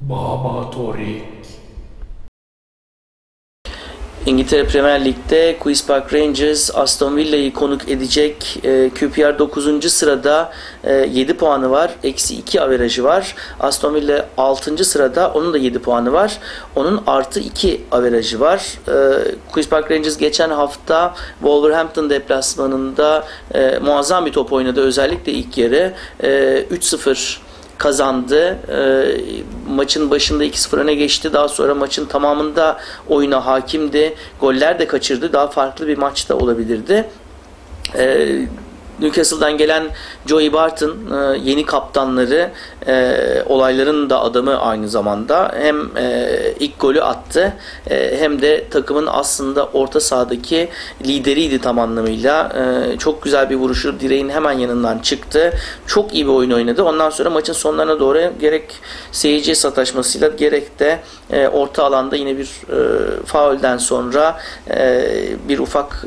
Baba Torik. İngiltere Premier Lig'de Queen's Park Rangers Aston Villa'yı konuk edecek. E, QPR 9. sırada e, 7 puanı var. Eksi 2 averajı var. Aston Villa 6. sırada. Onun da 7 puanı var. Onun artı 2 averajı var. E, Queen's Park Rangers geçen hafta Wolverhampton deplasmanında e, muazzam bir top oynadı. Özellikle ilk yarı. E, 3-0 kazandı. E, maçın başında 2-0 öne geçti. Daha sonra maçın tamamında oyuna hakimdi. Goller de kaçırdı. Daha farklı bir maçta olabilirdi. E, Newcastle'dan gelen Joey Barton e, yeni kaptanları e, olayların da adamı aynı zamanda hem e, ilk golü attı hem de takımın aslında orta sahadaki lideriydi tam anlamıyla. Çok güzel bir vuruşu direğin hemen yanından çıktı. Çok iyi bir oyun oynadı. Ondan sonra maçın sonlarına doğru gerek seyirci sataşmasıyla gerek de orta alanda yine bir e, faulden sonra bir ufak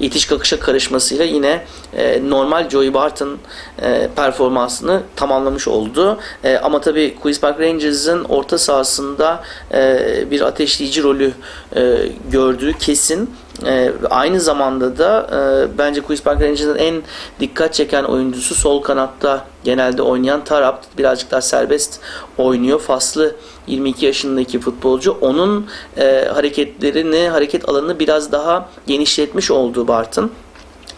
itiş kakışa karışmasıyla yine e, normal Joey Barton e, performansını tamamlamış oldu. E, ama tabii Queen's Park Rangers'ın orta sahasında e, bir ateşleyici rolü e, gördüğü kesin. E, aynı zamanda da e, bence Queen's Park Rangers'ın en dikkat çeken oyuncusu sol kanatta genelde oynayan Tarap birazcık daha serbest oynuyor. Faslı 22 yaşındaki futbolcu. Onun e, hareketlerini, hareket alanını biraz daha genişletmiş oldu Barton.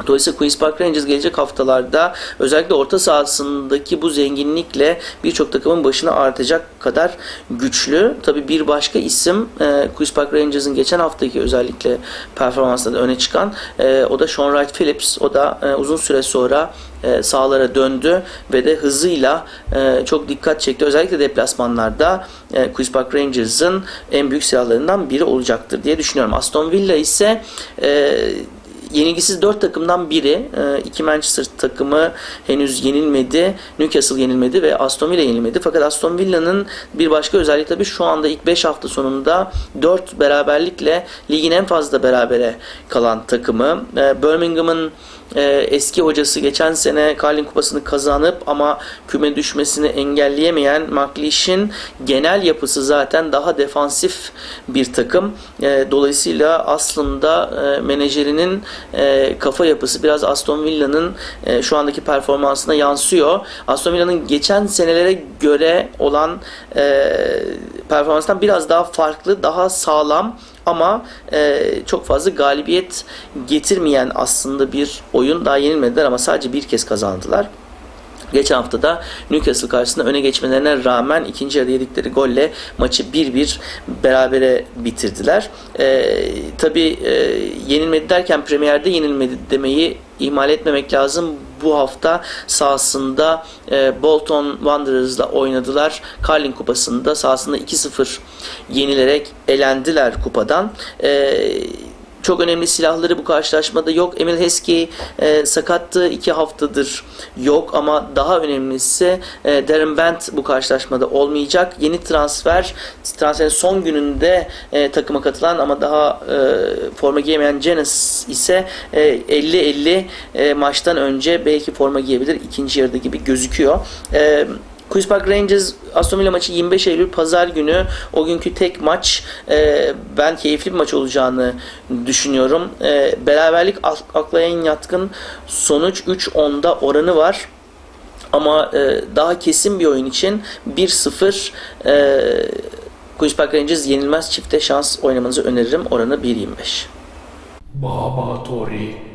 Dolayısıyla Queen's Park Rangers gelecek haftalarda özellikle orta sahasındaki bu zenginlikle birçok takımın başına artacak kadar güçlü. Tabi bir başka isim e, Queen's Park Rangers'ın geçen haftaki özellikle performansında öne çıkan e, o da Sean Wright Phillips. O da e, uzun süre sonra e, sahalara döndü ve de hızıyla e, çok dikkat çekti. Özellikle deplasmanlarda e, Queen's Park Rangers'ın en büyük silahlarından biri olacaktır diye düşünüyorum. Aston Villa ise e, yenilgisiz 4 takımdan biri. E, iki Manchester takımı henüz yenilmedi. Newcastle yenilmedi ve Aston Villa yenilmedi. Fakat Aston Villa'nın bir başka özelliği tabii şu anda ilk 5 hafta sonunda 4 beraberlikle ligin en fazla berabere kalan takımı. E, Birmingham'ın e, eski hocası geçen sene Carling Kupası'nı kazanıp ama küme düşmesini engelleyemeyen McLeish'in genel yapısı zaten daha defansif bir takım. E, dolayısıyla aslında e, menajerinin e, kafa yapısı biraz Aston Villa'nın e, şu andaki performansına yansıyor. Aston Villa'nın geçen senelere göre olan e, performanstan biraz daha farklı, daha sağlam ama e, çok fazla galibiyet getirmeyen aslında bir oyun. Daha yenilmediler ama sadece bir kez kazandılar. Geçen hafta da Newcastle karşısında öne geçmelerine rağmen ikinci yarıda yedikleri golle maçı 1-1 berabere bitirdiler. Ee, tabii e, yenilmedi derken Premier'de yenilmedi demeyi ihmal etmemek lazım. Bu hafta sahasında e, Bolton Wanderers'la oynadılar. Carling Kupası'nda sahasında 2-0 yenilerek elendiler kupadan. Eee çok önemli silahları bu karşılaşmada yok. Emil Heskey e, sakattı. iki haftadır yok ama daha önemlisi e, Darren Bent bu karşılaşmada olmayacak. Yeni transfer transferin son gününde e, takıma katılan ama daha e, forma giyemeyen Janis ise e, 50-50 e, maçtan önce belki forma giyebilir. ikinci yarıda gibi gözüküyor. E, Queen's Park Rangers Aston Villa maçı 25 Eylül Pazar günü o günkü tek maç e, ben keyifli bir maç olacağını düşünüyorum. E, beraberlik aklayan yatkın sonuç 3-10'da oranı var. Ama e, daha kesin bir oyun için 1-0 e, Queen's Park Rangers yenilmez çifte şans oynamanızı öneririm. Oranı 1.25. Baba Torik.